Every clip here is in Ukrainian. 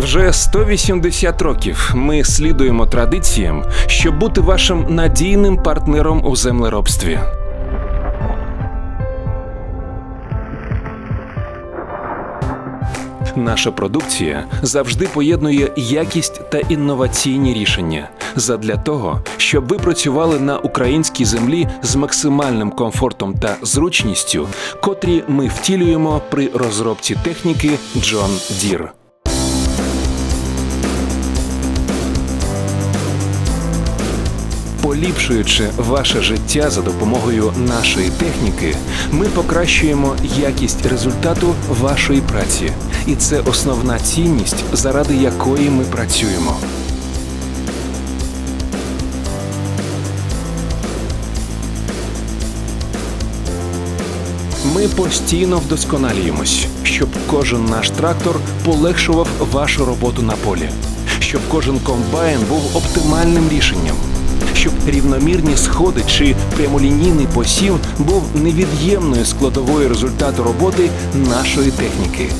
Вже 180 років ми слідуємо традиціям, щоб бути вашим надійним партнером у землеробстві. Наша продукція завжди поєднує якість та інноваційні рішення задля того, щоб ви працювали на українській землі з максимальним комфортом та зручністю, котрі ми втілюємо при розробці техніки John Deere. Поліпшуючи ваше життя за допомогою нашої техніки, ми покращуємо якість результату вашої праці, і це основна цінність, заради якої ми працюємо. Ми постійно вдосконалюємось, щоб кожен наш трактор полегшував вашу роботу на полі, щоб кожен комбайн був оптимальним рішенням, щоб рівномірні сходи чи прямолінійний посів був невід'ємною складовою результату роботи нашої техніки.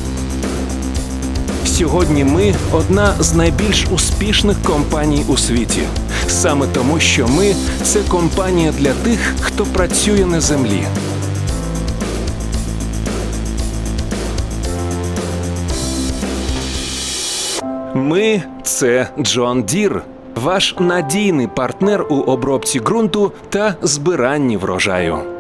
Сьогодні ми одна з найбільш успішних компаній у світі, саме тому, що ми це компанія для тих, хто працює на землі. Ми це Джон Дір, ваш надійний партнер у обробці ґрунту та збиранні врожаю.